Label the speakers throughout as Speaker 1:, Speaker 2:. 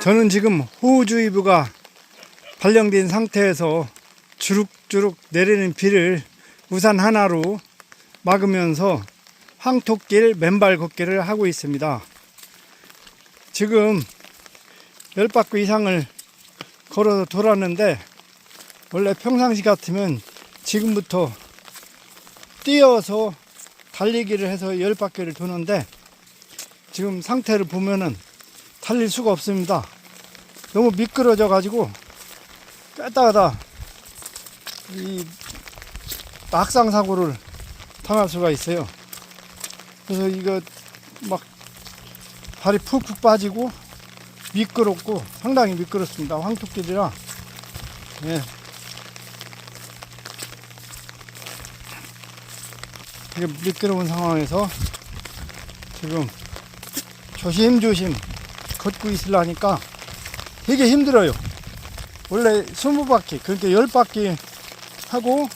Speaker 1: 저는 지금 호우주의보가 발령된 상태에서 주룩주룩 내리는 비를 우산 하나로 막으면서 황토길 맨발 걷기를 하고 있습니다. 지금 열 바퀴 이상을 걸어서 돌았는데 원래 평상시 같으면 지금부터 뛰어서 달리기를 해서 열 바퀴를 도는데 지금 상태를 보면은 달릴 수가 없습니다. 너무 미끄러져 가지고 깼다가다 이 낙상 사고를 당할 수가 있어요. 그래서 이거 막 발이 푹푹 빠지고 미끄럽고 상당히 미끄럽습니다. 황토길이라 예. 이게 미끄러운 상황에서 지금 조심조심 걷고 있으려니까 되게 힘들어요. 원래 20바퀴, 그러니까 10바퀴 하고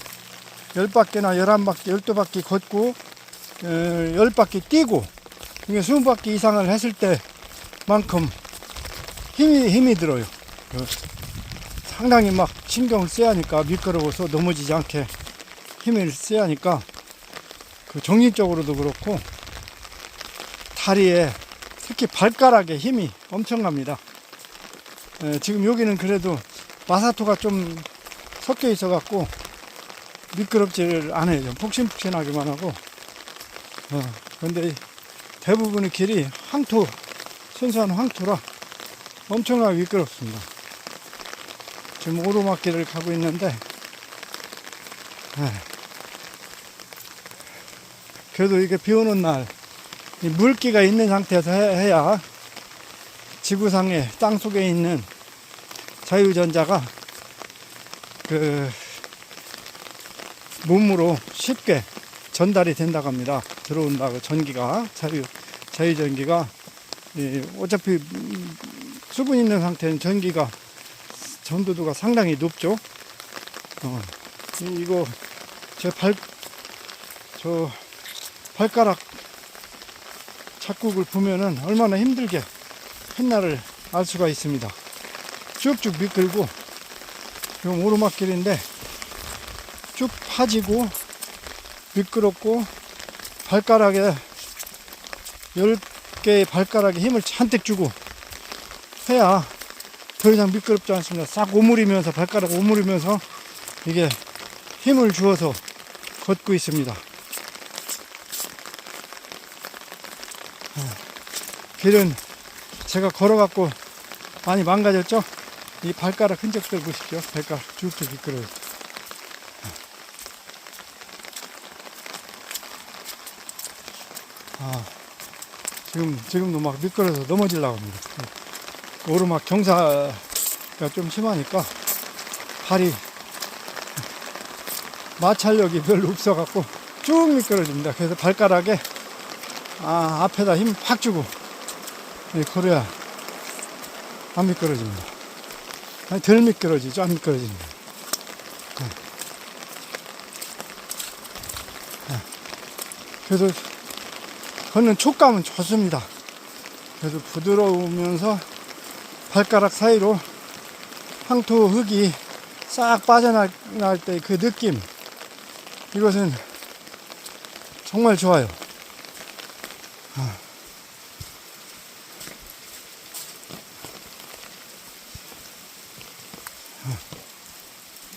Speaker 1: 10바퀴나 11바퀴, 12바퀴 걷고 어, 10바퀴 뛰고 이게 20바퀴 이상을 했을 때만큼 힘이 힘이 들어요. 어, 상당히 막 신경을 써야 하니까 미끄러워서 넘어지지 않게 힘을 써야 하니까 그 정신적으로도 그렇고 다리에 특히 발가락에 힘이 엄청납니다. 에, 지금 여기는 그래도 마사토가 좀 섞여 있어 갖고 미끄럽지를 않아요. 좀 푹신푹신하기만 하고. 어, 근데 대부분의 길이 황토, 순수한 황토라 엄청나게 미끄럽습니다. 지금 오르막길을 가고 있는데, 에, 그래도 이게 비 오는 날, 이 물기가 있는 상태에서 해- 해야 지구상의 땅 속에 있는 자유전자가 그 몸으로 쉽게 전달이 된다고 합니다. 들어온다고 전기가 자유 자유 전기가 예, 어차피 음, 수분 있는 상태는 전기가 전도도가 상당히 높죠. 어, 이- 이거 제 발 저 발가락 착국을 보면은 얼마나 힘들게 했나를 알 수가 있습니다. 쭉쭉 미끌고 지금 오르막길인데 쭉 파지고 미끄럽고 발가락에 열 개의 발가락에 힘을 잔뜩 주고 해야 더 이상 미끄럽지 않습니다. 싹 오므리면서 발가락 오므리면서 이게 힘을 주어서 걷고 있습니다. 길은 제가 걸어갖고 많이 망가졌죠? 이 발가락 흔적들 보십시오. 발가락 쭉쭉 미끄러요. 아, 지금, 지금도 막 미끄러서 넘어지려고 합니다. 오르막 경사가 좀 심하니까 발이 마찰력이 별로 없어갖고 쭉 미끄러집니다. 그래서 발가락에 아, 앞에다 힘팍 주고 예, 걸어야 안 미끄러집니다. 덜 미끄러지죠? 안 미끄러집니다. 예. 예. 그래서 걷는 촉감은 좋습니다. 그래서 부드러우면서 발가락 사이로 황토 흙이 싹 빠져날 때그 느낌 이것은 정말 좋아요.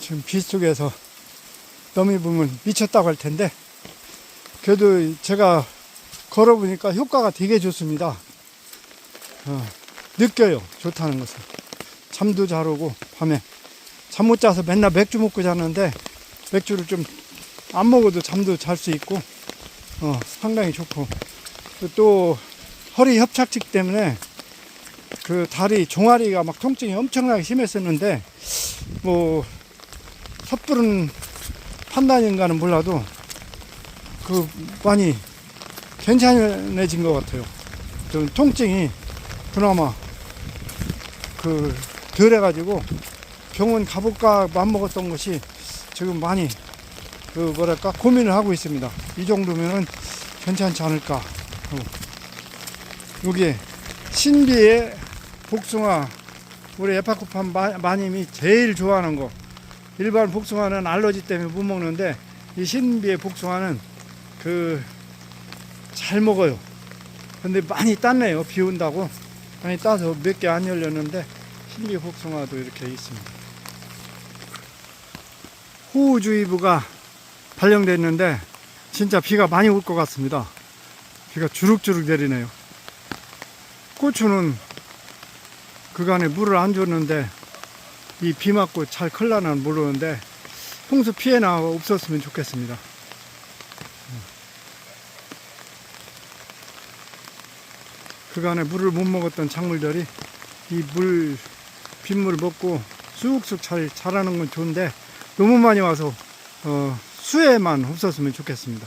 Speaker 1: 지금 비 속에서 너미 보면 미쳤다고 할 텐데 그래도 제가 걸어보니까 효과가 되게 좋습니다. 어, 느껴요. 좋다는 것을. 잠도 잘 오고 밤에 잠 못 자서 맨날 맥주 먹고 자는데 맥주를 좀 안 먹어도 잠도 잘 수 있고 어, 상당히 좋고 또 허리 협착증 때문에 그 다리 종아리가 막 통증이 엄청나게 심했었는데 뭐 섣부른 판단인가는 몰라도 그 많이 괜찮아진 것 같아요. 좀 통증이 그나마 그 덜해가지고 병원 가볼까 맘먹었던 것이 지금 많이 그 뭐랄까 고민을 하고 있습니다. 이 정도면은 괜찮지 않을까. 하고. 여기에 신비의 복숭아 우리 에파코판 마- 마님이 제일 좋아하는 거 일반 복숭아는 알러지 때문에 못 먹는데 이 신비의 복숭아는 그 잘 먹어요. 근데 많이 땄네요. 비 온다고. 많이 따서 몇 개 안 열렸는데 신비 복숭아도 이렇게 있습니다. 호우주의보가 발령됐는데 진짜 비가 많이 올 것 같습니다. 비가 주룩주룩 내리네요. 고추는 그간에 물을 안 줬는데 이 비 맞고 잘 클라는 모르는데 홍수 피해나 없었으면 좋겠습니다. 그간에 물을 못 먹었던 작물들이 이 물 빗물을 먹고 쑥쑥 잘 자라는 건 좋은데 너무 많이 와서 어, 수해만 없었으면 좋겠습니다.